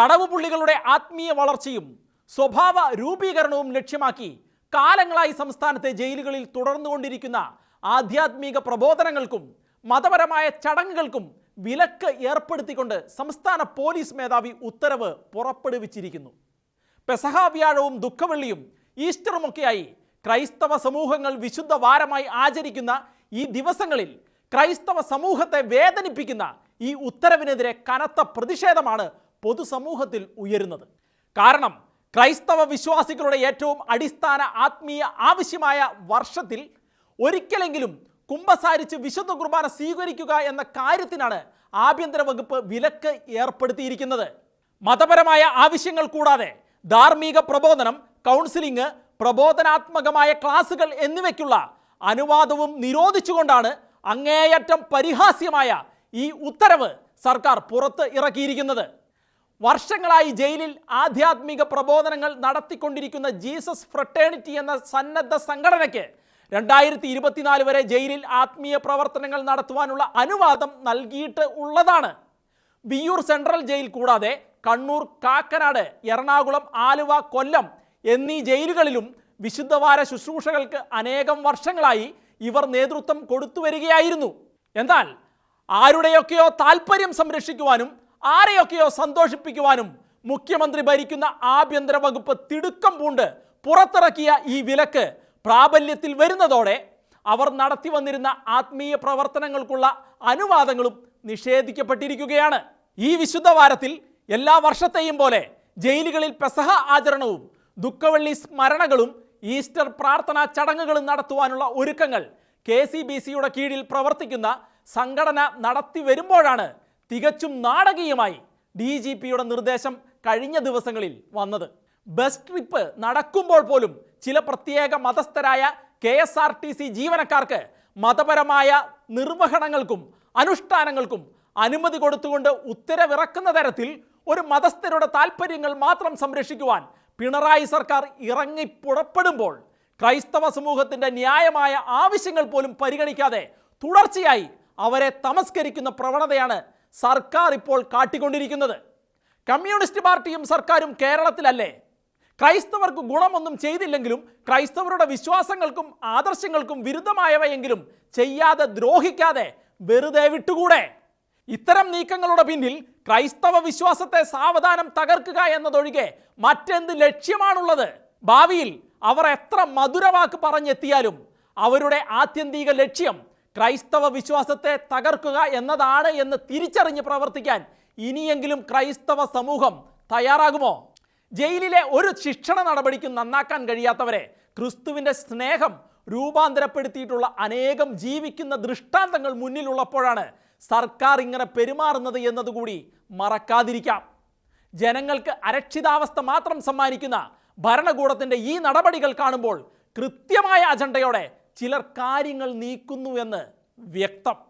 തടവ് പുള്ളികളുടെ ആത്മീയ വളർച്ചയും സ്വഭാവ രൂപീകരണവും ലക്ഷ്യമാക്കി കാലങ്ങളായി സംസ്ഥാനത്തെ ജയിലുകളിൽ തുടർന്നുകൊണ്ടിരിക്കുന്ന ആധ്യാത്മിക പ്രബോധനങ്ങൾക്കും മതപരമായ ചടങ്ങുകൾക്കും വിലക്ക് ഏർപ്പെടുത്തിക്കൊണ്ട് സംസ്ഥാന പോലീസ് മേധാവി ഉത്തരവ് പുറപ്പെടുവിച്ചിരിക്കുന്നു. പെസഹ വ്യാഴവും ദുഃഖവെള്ളിയും ഈസ്റ്ററുമൊക്കെയായി ക്രൈസ്തവ സമൂഹങ്ങൾ വിശുദ്ധ വാരമായി ആചരിക്കുന്ന ഈ ദിവസങ്ങളിൽ ക്രൈസ്തവ സമൂഹത്തെ വേദനിപ്പിക്കുന്ന ഈ ഉത്തരവിനെതിരെ കനത്ത പ്രതിഷേധമാണ് പൊതുസമൂഹത്തിൽ ഉയരുന്നത്. കാരണം ക്രൈസ്തവ വിശ്വാസികളുടെ ഏറ്റവും അടിസ്ഥാന ആത്മീയ ആവശ്യമായ വർഷത്തിൽ ഒരിക്കലെങ്കിലും കുംഭസാരിച്ച് വിശുദ്ധ കുർബാന സ്വീകരിക്കുക എന്ന കാര്യത്തിനാണ് ആഭ്യന്തര വകുപ്പ് വിലക്ക് ഏർപ്പെടുത്തിയിരിക്കുന്നത്. മതപരമായ ആവശ്യങ്ങൾ കൂടാതെ ധാർമ്മിക പ്രബോധനം കൗൺസിലിംഗ് പ്രബോധനാത്മകമായ ക്ലാസുകൾ എന്നിവയ്ക്കുള്ള അനുവാദവും നിരോധിച്ചുകൊണ്ടാണ് അങ്ങേയറ്റം പരിഹാസ്യമായ ഈ ഉത്തരവ് സർക്കാർ പുറത്ത് ഇറക്കിയിരിക്കുന്നത്. വർഷങ്ങളായി ജയിലിൽ ആധ്യാത്മിക പ്രബോധനങ്ങൾ നടത്തിക്കൊണ്ടിരിക്കുന്ന ജീസസ് ഫ്രട്ടേണിറ്റി എന്ന സന്നദ്ധ സംഘടനയ്ക്ക് രണ്ടായിരത്തി ഇരുപത്തിനാല് വരെ ജയിലിൽ ആത്മീയ പ്രവർത്തനങ്ങൾ നടത്തുവാനുള്ള അനുവാദം നൽകിയിട്ട് ഉള്ളതാണ്. ബിയൂർ സെൻട്രൽ ജയിൽ കൂടാതെ കണ്ണൂർ കാക്കനാട് എറണാകുളം ആലുവ കൊല്ലം എന്നീ ജയിലുകളിലും വിശുദ്ധവാര ശുശ്രൂഷകൾക്ക് അനേകം വർഷങ്ങളായി ഇവർ നേതൃത്വം കൊടുത്തു വരികയായിരുന്നു എന്നാൽ ആരുടെയൊക്കെയോ താല്പര്യം സംരക്ഷിക്കുവാനും ആരെയൊക്കെയോ സന്തോഷിപ്പിക്കുവാനും മുഖ്യമന്ത്രി ഭരിക്കുന്ന ആഭ്യന്തര വകുപ്പ് തിടുക്കം പൂണ്ട് പുറത്തിറക്കിയ ഈ വിലക്ക് പ്രാബല്യത്തിൽ വരുന്നതോടെ അവർ നടത്തി വന്നിരുന്ന ആത്മീയ പ്രവർത്തനങ്ങൾക്കുള്ള അനുവാദങ്ങളും നിഷേധിക്കപ്പെട്ടിരിക്കുകയാണ്. ഈ വിശുദ്ധ വാരത്തിൽ എല്ലാ വർഷത്തെയും പോലെ ജയിലുകളിൽ പെസഹ ആചരണവും ദുഃഖവെള്ളി സ്മരണകളും ഈസ്റ്റർ പ്രാർത്ഥനാ ചടങ്ങുകളും നടത്തുവാനുള്ള ഒരുക്കങ്ങൾ കെ സി ബി സിയുടെ കീഴിൽ പ്രവർത്തിക്കുന്ന സംഘടന നടത്തി വരുമ്പോഴാണ് തികച്ചും നാടകീയമായി ഡി ജി പിയുടെ നിർദ്ദേശം കഴിഞ്ഞ ദിവസങ്ങളിൽ വന്നത്. ബസ് ട്രിപ്പ് നടക്കുമ്പോൾ പോലും ചില പ്രത്യേക മതസ്ഥരായ K S R T C ജീവനക്കാർക്ക് മതപരമായ നിർവഹണങ്ങൾക്കും അനുഷ്ഠാനങ്ങൾക്കും അനുമതി കൊടുത്തുകൊണ്ട് ഉത്തരവിറക്കുന്ന തരത്തിൽ ഒരു മതസ്ഥരുടെ താല്പര്യങ്ങൾ മാത്രം സംരക്ഷിക്കുവാൻ പിണറായി സർക്കാർ ഇറങ്ങി പുറപ്പെടുമ്പോൾ ക്രൈസ്തവ സമൂഹത്തിന്റെ ന്യായമായ ആവശ്യങ്ങൾ പോലും പരിഗണിക്കാതെ തുടർച്ചയായി അവരെ തമസ്കരിക്കുന്ന പ്രവണതയാണ് സർക്കാർ ഇപ്പോൾ കാട്ടിക്കൊണ്ടിരിക്കുന്നത്. കമ്മ്യൂണിസ്റ്റ് പാർട്ടിയും സർക്കാരും കേരളത്തിലല്ലേ? ക്രൈസ്തവർക്ക് ഗുണമൊന്നും ചെയ്തില്ലെങ്കിലും ക്രൈസ്തവരുടെ വിശ്വാസങ്ങൾക്കും ആദർശങ്ങൾക്കും വിരുദ്ധമായവയെങ്കിലും ചെയ്യാതെ ദ്രോഹിക്കാതെ വെറുതെ വിട്ടുകൂടെ? ഇത്തരം നീക്കങ്ങളുടെ പിന്നിൽ ക്രൈസ്തവ വിശ്വാസത്തെ സാവധാനം തകർക്കുക എന്നതൊഴികെ മറ്റെന്ത് ലക്ഷ്യമാണുള്ളത്? ഭാവിയിൽ അവർ എത്ര മധുരവാക്ക് പറഞ്ഞെത്തിയാലും അവരുടെ ആത്യന്തിക ലക്ഷ്യം ക്രൈസ്തവ വിശ്വാസത്തെ തകർക്കുക എന്നതാണ് എന്ന് തിരിച്ചറിഞ്ഞ് പ്രവർത്തിക്കാൻ ഇനിയെങ്കിലും ക്രൈസ്തവ സമൂഹം തയ്യാറാകുമോ? ജയിലിലെ ഒരു ശിക്ഷണ നടപടിക്കും നന്നാക്കാൻ കഴിയാത്തവരെ ക്രിസ്തുവിന്റെ സ്നേഹം രൂപാന്തരപ്പെടുത്തിയിട്ടുള്ള അനേകം ജീവിക്കുന്ന ദൃഷ്ടാന്തങ്ങൾ മുന്നിലുള്ളപ്പോഴാണ് സർക്കാർ ഇങ്ങനെ പെരുമാറുന്നത് എന്നതുകൂടി മറക്കാതിരിക്കാം. ജനങ്ങൾക്ക് അരക്ഷിതാവസ്ഥ മാത്രം സമ്മാനിക്കുന്ന ഭരണകൂടത്തിന്റെ ഈ നടപടികൾ കാണുമ്പോൾ കൃത്യമായ അജണ്ടയോടെ ചിലർ കാര്യങ്ങൾ നീക്കുന്നു എന്ന് വ്യക്തം.